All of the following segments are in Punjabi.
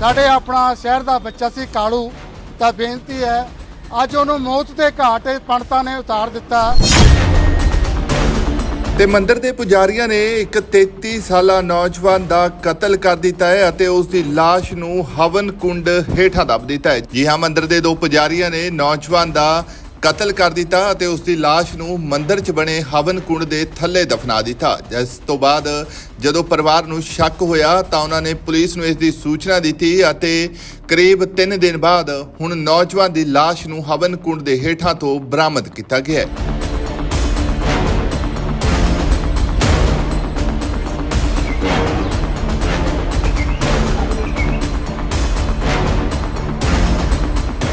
ਸਾਡੇ ਆਪਣਾ ਸ਼ਹਿਰ ਦਾ ਬੱਚਾ ਸੀ ਕਾਲੂ, ਤਾਂ ਬੇਨਤੀ ਹੈ, ਅੱਜ ਉਹਨੂੰ ਮੌਤ ਦੇ ਘਾਟ ਪੰਡਤਾਂ ਨੇ ਉਤਾਰ ਦਿੱਤਾ। ਤੇ ਮੰਦਿਰ ਦੇ ਪੁਜਾਰੀਆਂ ਨੇ ਇੱਕ 33 ਸਾਲਾ ਨੌਜਵਾਨ ਦਾ ਕਤਲ ਕਰ ਦਿੱਤਾ ਹੈ ਅਤੇ ਉਸ ਦੀ ਲਾਸ਼ ਨੂੰ ਹਵਨ ਕੁੰਡ ਹੇਠਾਂ ਦੱਬ ਦਿੱਤਾ ਹੈ। ਜੀ ਹਾਂ, ਮੰਦਿਰ ਦੇ ਦੋ ਪੁਜਾਰੀਆਂ ਨੇ ਨੌਜਵਾਨ ਦਾ ਕਤਲ ਕਰ ਦਿੱਤਾ ਅਤੇ ਉਸ ਦੀ ਲਾਸ਼ ਨੂੰ ਮੰਦਰ 'ਚ ਬਣੇ ਹਵਨ ਕੁੰਡ ਦੇ ਥੱਲੇ ਦਫਨਾ ਦਿੱਤਾ। ਜਿਸ ਤੋਂ ਬਾਅਦ ਜਦੋਂ ਪਰਿਵਾਰ ਨੂੰ ਸ਼ੱਕ ਹੋਇਆ ਤਾਂ ਉਹਨਾਂ ਨੇ ਪੁਲਿਸ ਨੂੰ ਇਸ ਦੀ ਸੂਚਨਾ ਦਿੱਤੀ ਅਤੇ ਕਰੀਬ 3 ਦਿਨ ਬਾਅਦ ਹੁਣ ਨੌਜਵਾਨ ਦੀ ਲਾਸ਼ ਨੂੰ ਹਵਨ ਕੁੰਡ ਦੇ ਹੇਠਾਂ ਤੋਂ ਬਰਾਮਦ ਕੀਤਾ ਗਿਆ ਹੈ।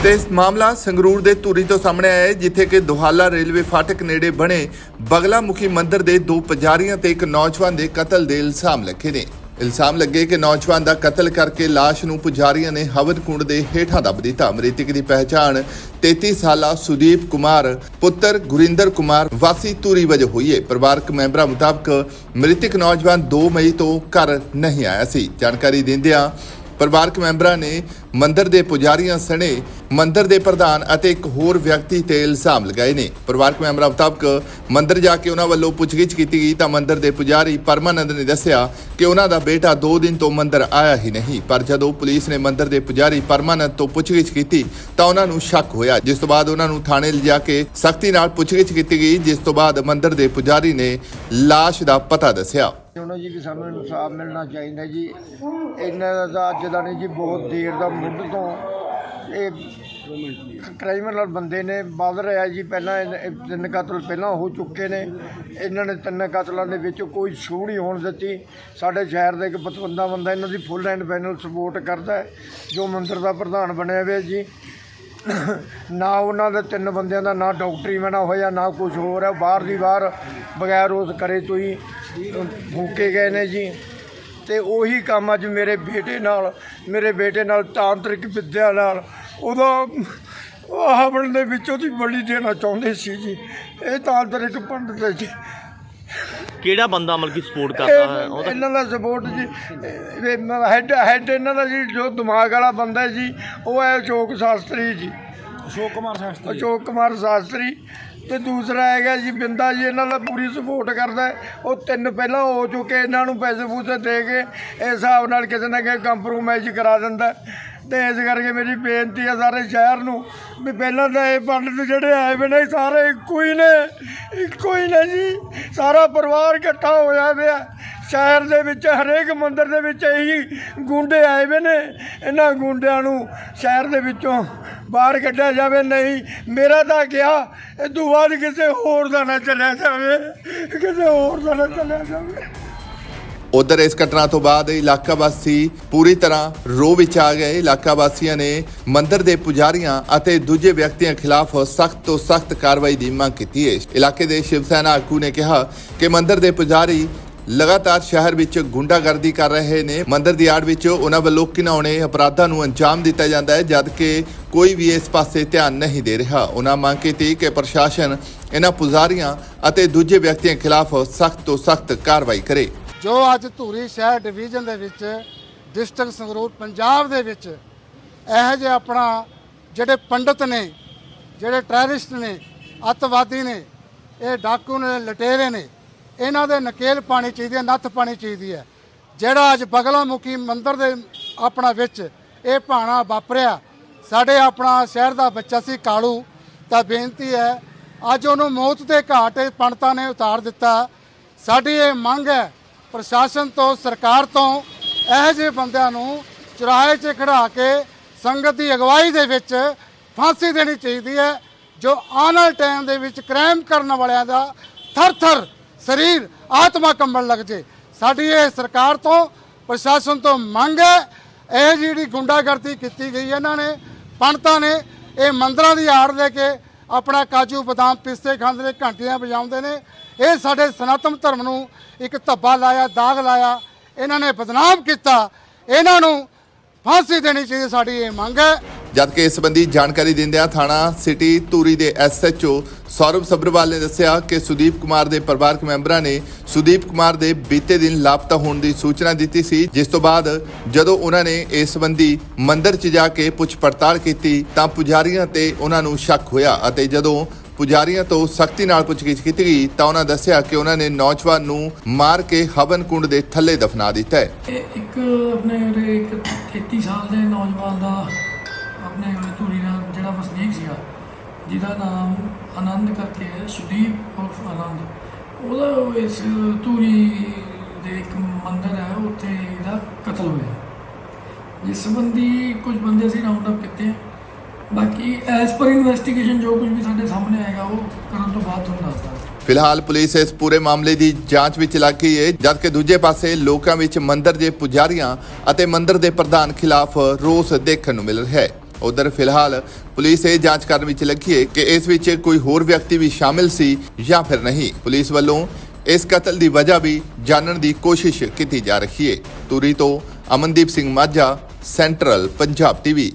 ਤੇ ਮਾਮਲਾ ਸੰਗਰੂਰ ਦੇ ਧੂਰੀ ਤੋਂ ਸਾਹਮਣੇ ਆਇਆ ਹੈ, ਜਿੱਥੇ ਕਿ ਦੁਹਾਲਾ ਰੇਲਵੇ ਫਾਟਕ ਨੇੜੇ ਬਣੇ ਬਗਲਾ ਮੁਖੀ ਮੰਦਿਰ ਦੇ ਦੋ ਪੁਜਾਰੀਆਂ ਤੇ ਇੱਕ ਨੌਜਵਾਨ ਦੇ ਕਤਲ ਦੇ ਇਲਜ਼ਾਮ ਲੱਗੇ ਨੇ। ਇਲਜ਼ਾਮ ਲੱਗੇ ਕਿ ਨੌਜਵਾਨ ਦਾ ਕਤਲ ਕਰਕੇ ਲਾਸ਼ ਨੂੰ ਪੁਜਾਰੀਆਂ ਨੇ ਹਵਨ ਕੁੰਡ ਦੇ ਹੇਠਾਂ ਦੱਬ ਦਿੱਤਾ। ਮ੍ਰਿਤਕ ਦੀ ਪਹਿਚਾਣ 33 ਸਾਲਾ ਸੁਦੀਪ ਕੁਮਾਰ, ਪੁੱਤਰ ਗੁਰਿੰਦਰ ਕੁਮਾਰ, ਵਾਸੀ ਧੂਰੀ ਵਜੋਂ ਹੋਈ ਹੈ। ਪਰਿਵਾਰਕ ਮੈਂਬਰਾਂ ਮੁਤਾਬਕ ਮ੍ਰਿਤਕ ਨੌਜਵਾਨ 2 ਮਈ ਤੋਂ ਘਰ ਨਹੀਂ ਆਇਆ ਸੀ। ਜਾਣਕਾਰੀ ਦਿੰਦਿਆਂ ਪਰਿਵਾਰਕ ਮੈਂਬਰਾਂ ਨੇ ਮੰਦਰ ਦੇ ਪੁਜਾਰੀਆਂ ਸਣੇ ਮੰਦਰ ਦੇ ਪ੍ਰਧਾਨ ਅਤੇ ਇੱਕ ਹੋਰ ਵਿਅਕਤੀ ਤੇ ਇਲਜ਼ਾਮ ਲਗਾਏ ਨੇ। ਪਰਿਵਾਰਕ ਮੈਂਬਰਾਂ ਮੁਤਾਬਕ ਮੰਦਰ ਜਾ ਕੇ ਉਹਨਾਂ ਵੱਲੋਂ ਪੁੱਛਗਿੱਛ ਕੀਤੀ ਗਈ ਤਾਂ ਮੰਦਰ ਦੇ ਪੁਜਾਰੀ ਪਰਮਾਨੰਦ ਨੇ ਦੱਸਿਆ ਕਿ ਉਹਨਾਂ ਦਾ ਬੇਟਾ 2 ਦਿਨ ਤੋਂ ਮੰਦਰ ਆਇਆ ਹੀ ਨਹੀਂ। ਪਰ ਜਦੋਂ ਪੁਲਿਸ ਨੇ ਮੰਦਰ ਦੇ ਪੁਜਾਰੀ ਪਰਮਾਨੰਦ ਤੋਂ ਪੁੱਛਗਿੱਛ ਕੀਤੀ ਤਾਂ ਉਹਨਾਂ ਨੂੰ ਸ਼ੱਕ ਹੋਇਆ। ਜਿਸ ਤੋਂ ਬਾਅਦ ਉਹਨਾਂ ਨੂੰ ਥਾਣੇ ਲਿਜਾ ਕੇ ਸਖਤੀ ਨਾਲ ਪੁੱਛਗਿੱਛ ਕੀਤੀ ਗਈ, ਜਿਸ ਤੋਂ ਬਾਅਦ ਮੰਦਰ ਦੇ ਪੁਜਾਰੀ ਨੇ ਲਾਸ਼ ਦਾ ਪਤਾ ਦੱਸਿਆ। ਚਾਹੁੰਦਾ ਜੀ ਵੀ ਸਾਨੂੰ ਇਨਸਾਫ ਮਿਲਣਾ ਚਾਹੀਦਾ ਜੀ। ਇਹਨਾਂ ਦਾ ਅੱਜ ਦਾ ਨਹੀਂ ਜੀ, ਬਹੁਤ ਦੇਰ ਦਾ ਮੁੱਢ ਤੋਂ ਇਹ ਕ੍ਰਾਈਮੀਨਲ ਬੰਦੇ ਨੇ ਵੱਧ ਰਿਹਾ ਜੀ। ਪਹਿਲਾਂ ਇਹ- ਇਹ ਤਿੰਨ ਕਤਲ ਪਹਿਲਾਂ ਹੋ ਚੁੱਕੇ ਨੇ। ਇਹਨਾਂ ਨੇ ਤਿੰਨ ਕਤਲਾਂ ਦੇ ਵਿੱਚ ਕੋਈ ਛੂਹ ਨਹੀਂ ਹੋਣ ਦਿੱਤੀ। ਸਾਡੇ ਸ਼ਹਿਰ ਦਾ ਇੱਕ ਪਤਵੰਦਾ ਬੰਦਾ ਇਹਨਾਂ ਦੀ ਫੁੱਲ ਐਂਡ ਫਾਈਨਲ ਸਪੋਰਟ ਕਰਦਾ ਹੈ, ਜੋ ਮੰਦਰ ਦਾ ਪ੍ਰਧਾਨ ਬਣਿਆ ਹੋਇਆ ਜੀ। ਨਾ ਉਹਨਾਂ ਦੇ ਤਿੰਨ ਬੰਦਿਆਂ ਦਾ ਨਾ ਡਾਕਟਰੀ ਬਣਾ ਹੋਇਆ, ਨਾ ਕੁਝ ਹੋਰ ਹੈ। ਬਾਹਰ ਦੀ ਬਾਹਰ ਬਗੈਰ ਉਸ ਕਰੇ ਤੋਂ ਹੀ ਫੂਕੇ ਗਏ ਨੇ ਜੀ। ਤੇ ਉਹੀ ਕੰਮ ਅੱਜ ਮੇਰੇ ਬੇਟੇ ਨਾਲ ਮੇਰੇ ਬੇਟੇ ਨਾਲ ਤਾਂਤਰਿਕ ਵਿਦਿਆ ਨਾਲ ਉਹਦਾ ਹਵਨ ਦੇ ਵਿੱਚ ਉਹਦੀ ਬਲੀ ਦੇਣਾ ਚਾਹੁੰਦੇ ਸੀ ਜੀ। ਇਹ ਤਾਂਤਰਿਕ ਪੰਡਤ ਹੈ ਜੀ। ਕਿਹੜਾ ਬੰਦਾ ਮਤਲਬ ਕਿ ਸਪੋਰਟ ਕਰਦਾ ਹੈ? ਇਹ- ਉਹਦਾ ਇਹਨਾਂ ਦਾ ਸਪੋਰਟ ਜੀ ਹੈਡ ਹੈਡ ਇਹਨਾਂ ਦਾ ਜੀ ਜੋ ਦਿਮਾਗ ਵਾਲਾ ਬੰਦਾ ਹੈ ਜੀ ਉਹ ਹੈ ਅਸ਼ੋਕ ਸ਼ਾਸਤਰੀ ਜੀ। ਅਸ਼ੋਕ ਕੁਮਾਰ ਸ਼ਾਸਤਰੀ। ਅਸ਼ੋਕ ਕੁਮਾਰ ਸ਼ਾਸਤਰੀ। ਤੇ ਦੂਸਰਾ ਹੈਗਾ ਜੀ, ਬਿੰਦਾ ਜੀ ਇਹਨਾਂ ਦਾ ਪੂਰੀ ਸਪੋਰਟ ਕਰਦਾ ਉਹ ਤਿੰਨ ਪਹਿਲਾਂ ਹੋ ਚੁੱਕੇ, ਇਹਨਾਂ ਨੂੰ ਪੈਸੇ ਪੂਸੇ ਦੇ ਕੇ ਇਸ ਹਿਸਾਬ ਨਾਲ ਕਿਸੇ ਨਾ ਕਿਸੇ ਕੰਪਰੋਮਾਈਜ਼ ਕਰਾ ਦਿੰਦਾ ਹੈ। ਤੇ ਇਸ ਕਰਕੇ ਮੇਰੀ ਬੇਨਤੀ ਹੈ ਸਾਰੇ ਸ਼ਹਿਰ ਨੂੰ ਵੀ ਪਹਿਲਾਂ ਤਾਂ ਇਹ ਪੰਡਤ ਜਿਹੜੇ ਆਏ ਵੇ ਨੇ ਸਾਰੇ ਇੱਕੋ ਹੀ ਨੇ, ਇੱਕੋ ਹੀ ਨੇ ਜੀ। ਸਾਰਾ ਪਰਿਵਾਰ ਇਕੱਠਾ ਹੋਇਆ ਪਿਆ। ਸ਼ਹਿਰ ਦੇ ਵਿੱਚ, ਹਰੇਕ ਮੰਦਿਰ ਦੇ ਵਿੱਚ ਇਹੀ ਗੁੰਡੇ ਆਏ ਵੇ ਨੇ। ਇਹਨਾਂ ਗੁੰਡਿਆਂ ਨੂੰ ਸ਼ਹਿਰ ਦੇ ਵਿੱਚੋਂ ਬਾਹਰ ਕੱਢਿਆ ਜਾਵੇ, ਨਹੀਂ। ਮੇਰਾ ਤਾਂ ਗਿਆ ਇਹ ਬਾਅਦ ਕਿਸੇ ਹੋਰ ਦਾ ਨਾ ਚੱਲਿਆ ਜਾਵੇ। ਕਿਸੇ ਹੋਰ ਦਾ ਨਾ ਚੱਲਿਆ ਜਾਵੇ। ਉਧਰ ਇਸ ਘਟਨਾ ਤੋਂ ਬਾਅਦ ਇਲਾਕਾ ਵਾਸੀ ਪੂਰੀ ਤਰ੍ਹਾਂ ਰੋ ਵਿੱਚ ਆ ਗਏ। ਇਲਾਕਾ ਵਾਸੀਆਂ ਨੇ ਮੰਦਿਰ ਦੇ ਪੁਜਾਰੀਆਂ ਅਤੇ ਦੂਜੇ ਵਿਅਕਤੀਆਂ ਖਿਲਾਫ ਸਖਤ ਤੋਂ ਸਖਤ ਕਾਰਵਾਈ ਦੀ ਮੰਗ ਕੀਤੀ ਹੈ। ਇਲਾਕੇ ਦੇ ਸ਼ਿਵ ਸੈਨਾ ਆਗੂ ਨੇ ਕਿਹਾ ਕਿ ਮੰਦਰ ਦੇ ਪੁਜਾਰੀ ਲਗਾਤਾਰ ਸ਼ਹਿਰ ਵਿੱਚ ਗੁੰਡਾਗਰਦੀ ਕਰ ਰਹੇ ਨੇ। ਮੰਦਰ ਦੀ ਆੜ ਵਿੱਚ ਉਹਨਾਂ ਵੱਲੋਂ ਘਿਨਾਉਣੇ ਅਪਰਾਧਾਂ ਨੂੰ ਅੰਜਾਮ ਦਿੱਤਾ ਜਾਂਦਾ ਹੈ, ਜਦ ਕਿ ਕੋਈ ਵੀ ਇਸ ਪਾਸੇ ਧਿਆਨ ਨਹੀਂ ਦੇ ਰਿਹਾ। ਉਹਨਾਂ ਮੰਗ ਕੀਤੀ ਕਿ ਪ੍ਰਸ਼ਾਸਨ ਇਹਨਾਂ ਪੁਜਾਰੀਆਂ ਅਤੇ ਦੂਜੇ ਵਿਅਕਤੀਆਂ ਖਿਲਾਫ ਸਖਤ ਤੋਂ ਸਖਤ ਕਾਰਵਾਈ ਕਰੇ। ਜੋ ਅੱਜ ਧੂਰੀ ਸ਼ਹਿਰ ਡਿਵੀਜ਼ਨ ਦੇ ਵਿੱਚ ਡਿਸਟ੍ਰਿਕਟ ਸੰਗਰੂਰ, ਪੰਜਾਬ ਦੇ ਵਿੱਚ ਇਹੋ ਜਿਹੇ ਆਪਣਾ ਜਿਹੜੇ ਪੰਡਤ ਨੇ, ਜਿਹੜੇ ਟੈਰਰਿਸਟ ਨੇ, ਅੱਤਵਾਦੀ ਨੇ, ਇਹ ਡਾਕੂ ਨੇ, ਲਟੇਰੇ ਨੇ ਇਹਨਾਂ ਦੇ ਨਕੇਲ ਪਾਣੀ ਚਾਹੀਦੀ ਹੈ, ਨੱਥ ਪਾਣੀ ਚਾਹੀਦੀ ਹੈ। ਜਿਹੜਾ ਅੱਜ ਬਗਲਾ ਮੁਖੀ ਮੰਦਿਰ ਦੇ ਆਪਣਾ ਵਿੱਚ ਇਹ ਭਾਣਾ ਵਾਪਰਿਆ, ਸਾਡੇ ਆਪਣਾ ਸ਼ਹਿਰ ਦਾ ਬੱਚਾ ਸੀ ਕਾਲੂ। ਤਾਂ ਬੇਨਤੀ ਹੈ, ਅੱਜ ਉਹਨੂੰ ਮੌਤ ਦੇ ਘਾਟ ਪੰਡਤਾਂ ਨੇ ਉਤਾਰ ਦਿੱਤਾ। ਸਾਡੀ ਇਹ ਮੰਗ ਹੈ, ਪ੍ਰਸ਼ਾਸਨ ਤੋਂ, ਸਰਕਾਰ ਤੋਂ, ਇਹੋ ਜਿਹੇ ਬੰਦਿਆਂ ਨੂੰ ਚੁਰਾਹੇ 'ਚ ਖੜਾ ਕੇ ਸੰਗਤ ਦੀ ਅਗਵਾਈ ਦੇ ਵਿੱਚ ਫਾਂਸੀ ਦੇਣੀ ਚਾਹੀਦੀ ਹੈ, ਜੋ ਆਉਣ ਵਾਲੇ ਟਾਈਮ ਦੇ ਵਿੱਚ ਕ੍ਰਾਈਮ ਕਰਨ ਵਾਲਿਆਂ ਦਾ ਥਰ-ਥਰ ਸਰੀਰ ਆਤਮਾ ਕੰਬਣ ਲੱਗ ਜੇ। ਸਾਡੀ ਇਹ ਸਰਕਾਰ ਤੋਂ, ਪ੍ਰਸ਼ਾਸਨ ਤੋਂ ਮੰਗ ਹੈ, ਇਹ ਜਿਹੜੀ ਗੁੰਡਾਗਰਦੀ ਕੀਤੀ ਗਈ ਇਹਨਾਂ ਨੇ, ਪੰਡਤਾਂ ਨੇ, ਇਹ ਮੰਦਰਾਂ ਦੀ ਆੜ ਲੈ ਕੇ ਆਪਣਾ ਕਾਜੂ ਬਦਾਮ ਪਿਸਤੇ ਖਾਂਦੇ ਨੇ, ਘੰਟੀਆਂ ਵਜਾਉਂਦੇ ਨੇ। ਇਹ ਸਾਡੇ ਸਨਾਤਨ ਧਰਮ ਨੂੰ ਇੱਕ ਧੱਬਾ ਲਾਇਆ, ਦਾਗ ਲਾਇਆ। ਇਹਨਾਂ ਨੇ ਬਦਨਾਮ ਕੀਤਾ। ਇਹਨਾਂ ਨੂੰ ਫਾਂਸੀ ਦੇਣੀ ਚਾਹੀਦੀ, ਸਾਡੀ ਇਹ ਮੰਗ ਹੈ। ਜਦਕਿ ਇਸ ਸੰਬੰਧੀ ਜਾਣਕਾਰੀ ਦਿੰਦਿਆਂ ਥਾਣਾ ਸਿਟੀ ਧੂਰੀ ਦੇ ਐਸਐਚਓ ਸੌਰਵ ਸਬਰਵਾਲ ਨੇ ਦੱਸਿਆ ਕਿ ਸੁਦੀਪ ਕੁਮਾਰ ਦੇ ਪਰਿਵਾਰਕ ਮੈਂਬਰਾਂ ਨੇ ਸੁਦੀਪ ਕੁਮਾਰ ਦੇ ਬੀਤੇ ਦਿਨ ਲਾਪਤਾ ਹੋਣ ਦੀ ਸੂਚਨਾ ਦਿੱਤੀ ਸੀ, ਜਿਸ ਤੋਂ ਬਾਅਦ ਜਦੋਂ ਉਹਨਾਂ ਨੇ ਇਸ ਸੰਬੰਧੀ ਮੰਦਿਰ 'ਚ ਜਾ ਕੇ ਪੁੱਛ ਪੜਤਾਲ ਕੀਤੀ, ਤਾਂ ਪੁਜਾਰੀਆਂ ਤੇ ਉਹਨਾਂ ਨੂੰ ਸ਼ੱਕ ਹੋਇਆ ਅਤੇ ਜਦੋਂ ਪੁਜਾਰੀਆਂ ਤੋਂ ਸਖਤੀ ਨਾਲ ਪੁੱਛਗਿੱਛ ਕੀਤੀ ਗਈ, ਤਾਂ ਉਹਨਾਂ ਦੱਸਿਆ ਕਿ ਉਹਨਾਂ ਨੇ ਨੌਜਵਾਨ ਨੂੰ ਮਾਰ ਕੇ ਹਵਨ ਕੁੰਡ ਦੇ ਥੱਲੇ ਦਫਨਾ ਦਿੱਤਾ ਹੈ। ਇੱਕ ਆਪਣੇ ਉਰੇ ਇੱਕ 33 ਸਾਲ ਦੇ ਨੌਜਵਾਨ ਦਾ ਆਪਣੇ ਧੂਰੀ ਦਾ ਜਿਹੜਾ ਵਸਨੀਕ ਸੀਗਾ, ਜਿਹਦਾ ਨਾਮ ਆਨੰਦ ਕਰਕੇ ਹੈ, ਸੁਦੀਪ ਉਰਫ ਆਨੰਦ। ਉਹਦਾ ਇਸ ਧੂਰੀ ਦੇ ਇੱਕ ਮੰਦਿਰ ਹੈ, ਉੱਥੇ ਇਹਦਾ ਕਤਲ ਹੋਇਆ। ਜਿਸ ਸੰਬੰਧੀ ਕੁਝ ਬੰਦੇ ਅਸੀਂ ਰਾਉਂਡ ਅਪ ਕੀਤੇ ਬਾਕੀ ਐਸ ਪਰ ਇਨਵੈਸਟੀਗੇਸ਼ਨ ਜੋ ਕੁਝ ਵੀ ਸਾਡੇ ਸਾਹਮਣੇ ਆਏਗਾ, ਉਹ ਕਰਨ ਤੋਂ ਬਾਅਦ ਤੁਹਾਨੂੰ ਦੱਸ ਫਿਲਹਾਲ ਪੁਲਿਸ ਇਸ ਪੂਰੇ ਮਾਮਲੇ ਦੀ ਜਾਂਚ ਵਿੱਚ ਲੱਗ ਗਈ ਹੈ ਜਦਕਿ ਦੂਜੇ ਪਾਸੇ ਲੋਕਾਂ ਵਿੱਚ ਮੰਦਿਰ ਦੇ ਪੁਜਾਰੀਆਂ ਅਤੇ ਮੰਦਰ ਦੇ ਪ੍ਰਧਾਨ ਖਿਲਾਫ ਰੋਸ ਦੇਖਣ ਨੂੰ ਮਿਲ ਰਿਹਾ ਹੈ। ਉਧਰ ਫਿਲਹਾਲ ਪੁਲਿਸ ਇਹ ਜਾਂਚ ਕਰਨ ਵਿੱਚ ਲੱਗੀ ਹੈ ਕਿ ਇਸ ਵਿੱਚ ਕੋਈ ਹੋਰ ਵਿਅਕਤੀ ਵੀ ਸ਼ਾਮਿਲ ਸੀ ਜਾਂ ਫਿਰ ਨਹੀਂ। ਪੁਲਿਸ ਵੱਲੋਂ ਇਸ ਕਤਲ ਦੀ ਵਜ੍ਹਾ ਵੀ ਜਾਣਨ ਦੀ ਕੋਸ਼ਿਸ਼ ਕੀਤੀ ਜਾ ਰਹੀ ਹੈ। ਤੂਰੀ ਤੋਂ ਅਮਨਦੀਪ ਸਿੰਘ ਮਾਝਾ, ਸੈਂਟਰਲ ਪੰਜਾਬ ਟੀਵੀ।